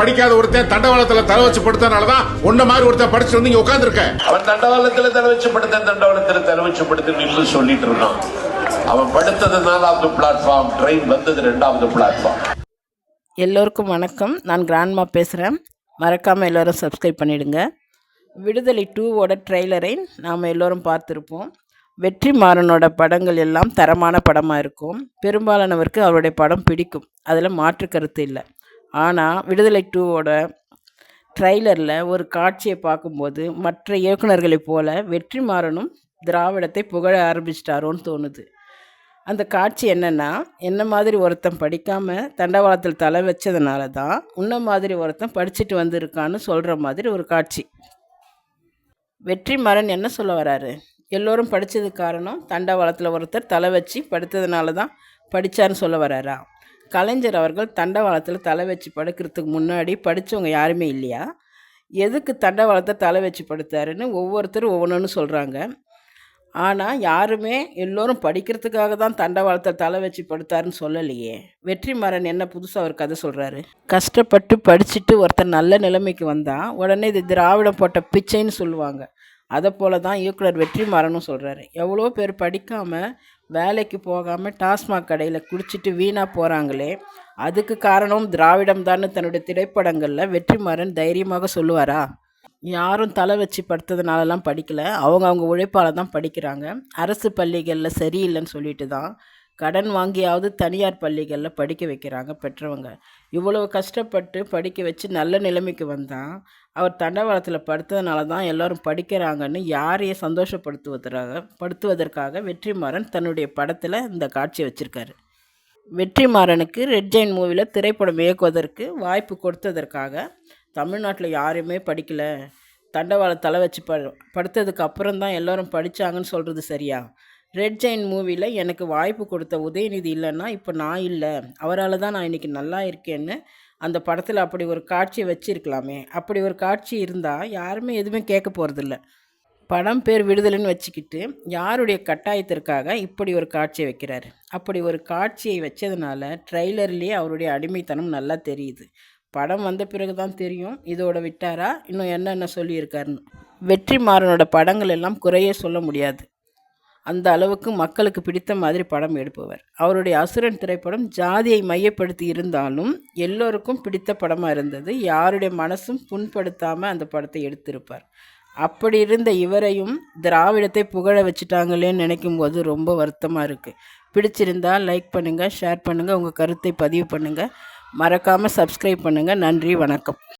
படிக்காத ஒருத்தன் தண்டவாளத்துல தலை வச்சு படுத்தனாலதான் உன்ன மாதிரி ஒருத்தன் படிச்சு வந்து இங்க உட்கார்ந்துருக்க அவன் தண்டவாளத்துல தலை வச்சு படுத்த தண்டவாளத்துல தலை வச்சு படுத்து சொல்லிட்டு இருக்கான் அவன் படுத்தது நாலாவது பிளாட்ஃபார்ம் ட்ரெயின் வந்தது ரெண்டாவது பிளாட்ஃபார்ம் எல்லோருக்கும் வணக்கம். நான் கிராண்ட்மா பேசுகிறேன் மறக்காமல் எல்லோரும் சப்ஸ்கிரைப் பண்ணிடுங்க. விடுதலை டூவோட ட்ரெய்லரை நாம் எல்லோரும் பார்த்துருப்போம். வெற்றி மாறனோட படங்கள் எல்லாம் தரமான படமாக இருக்கும். பெரும்பாலானவருக்கு அவருடைய படம் பிடிக்கும். அதில் மாற்று கருத்து இல்லை. ஆனால் விடுதலை டூவோட ட்ரைலரில் ஒரு காட்சியை பார்க்கும்போது மற்ற இயக்குநர்களைப் போல வெற்றி மாறனும் திராவிடத்தை புகழ ஆரம்பிச்சிட்டாரோன்னு தோணுது. அந்த காட்சி என்னென்னா என்ன மாதிரி ஒருத்தன் படிக்காமல் தண்டவாளத்தில் தலை வச்சதுனால தான் உன்ன மாதிரி ஒருத்தன் படிச்சுட்டு வந்திருக்கான்னு சொல்கிற மாதிரி ஒரு காட்சி. வெற்றிமாறன் என்ன சொல்ல வராரு? எல்லோரும் படித்தது காரணம் தண்டவாளத்தில் ஒருத்தர் தலை வச்சு படுத்ததுனால தான் படித்தாருன்னு சொல்ல வராரா? கலைஞர் அவர்கள் தண்டவாளத்தில் தலை வச்சு படுக்கிறதுக்கு முன்னாடி படித்தவங்க யாருமே இல்லையா? எதுக்கு தண்டவாளத்தை தலை வச்சு படுத்தாருன்னு ஒவ்வொருத்தரும் ஒவ்வொன்றுன்னு சொல்கிறாங்க ஆனால் யாருமே எல்லோரும் படிக்கிறதுக்காக தான் தண்டவாளத்தை தலை வச்சு படுத்தாருன்னு சொல்லலையே. வெற்றிமாறன் என்ன புதுசாக ஒரு கதை சொல்கிறாரு கஷ்டப்பட்டு படிச்சுட்டு ஒருத்தர் நல்ல நிலைமைக்கு வந்தால் உடனே இது திராவிடம் போட்ட பிச்சைன்னு சொல்லுவாங்க. அதை போல தான் இயக்குனர் வெற்றிமாறனும் சொல்கிறாரு எவ்வளோ பேர் படிக்காமல் வேலைக்கு போகாமல் டாஸ்மாக் கடையில் குடிச்சிட்டு வீணாக போகிறாங்களே அதுக்கு காரணம் திராவிடம் தான் தன்னுடைய திரைப்படங்களில் வெற்றிமாறன் தைரியமாக சொல்லுவாரா? யாரும் தலை வச்சு படுத்ததுனாலலாம் படிக்கலை. அவங்க அவங்க உழைப்பால் தான் படிக்கிறாங்க. அரசு பள்ளிகளில் சரியில்லைன்னு சொல்லிட்டு தான் கடன் வாங்கியாவது தனியார் பள்ளிகளில் படிக்க வைக்கிறாங்க பெற்றவங்க. இவ்வளவு கஷ்டப்பட்டு படிக்க வச்சு நல்ல நிலைமைக்கு வந்தால் அவர் தண்டவாளத்தில் படுத்ததுனால தான் எல்லோரும் படிக்கிறாங்கன்னு யாரையும் சந்தோஷப்படுத்துவதற்காக படுத்துவதற்காக வெற்றிமாறன் தன்னுடைய படத்தில் இந்த காட்சியை வச்சுருக்காரு. வெற்றிமாறனுக்கு ரெட் ஜெயின் மூவியில் திரைப்படம் இயக்குவதற்கு வாய்ப்பு கொடுத்ததற்காக தமிழ்நாட்டில் யாருமே படிக்கலை. தண்டவாள தலை வச்சு ப படுத்ததுக்கு அப்புறம் தான் எல்லோரும் படித்தாங்கன்னு சொல்கிறது சரியா? ரெட் ஜெயின் மூவியில் எனக்கு வாய்ப்பு கொடுத்த உதயநிதி இல்லைன்னா இப்போ நான் இல்லை. அவரால் தான் நான் இன்றைக்கி நல்லா இருக்கேன்னு அந்த படத்தில் அப்படி ஒரு காட்சி வச்சுருக்கலாமே. அப்படி ஒரு காட்சி இருந்தால் யாருமே எதுவுமே கேட்க போகிறதில்ல படம் பேர் விடுதலைன்னு வச்சுக்கிட்டு யாருடைய கட்டாயத்திற்காக இப்படி ஒரு காட்சியை வைக்கிறார்? அப்படி ஒரு காட்சியை வச்சதுனால ட்ரெய்லர்லேயே அவருடைய அடிமைத்தனம் நல்லா தெரியுது. படம் வந்த பிறகு தான் தெரியும். இதோட விட்டாரா? இன்னும் என்னென்ன சொல்லியிருக்காருன்னு. வெற்றிமாறனோட படங்கள் எல்லாம் குறையே சொல்ல முடியாது. அந்த அளவுக்கு மக்களுக்கு பிடித்த மாதிரி படம் எடுப்பவர். அவருடைய அசுரன் திரைப்படம் ஜாதியை மையப்படுத்தி இருந்தாலும் எல்லோருக்கும் பிடித்த படமாக இருந்தது. யாருடைய மனசும் புண்படுத்தாமல் அந்த படத்தை எடுத்திருப்பார். அப்படி இருந்த இவரையும் திராவிடத்தை புகழ வச்சுட்டாங்களேன்னு நினைக்கும் போது ரொம்ப வருத்தமாக இருக்குது பிடிச்சிருந்தா லைக் பண்ணுங்கள் ஷேர் பண்ணுங்கள் உங்கள் கருத்தை பதிவு பண்ணுங்கள் மறக்காமல் சப்ஸ்கிரைப் பண்ணுங்கள் நன்றி வணக்கம்.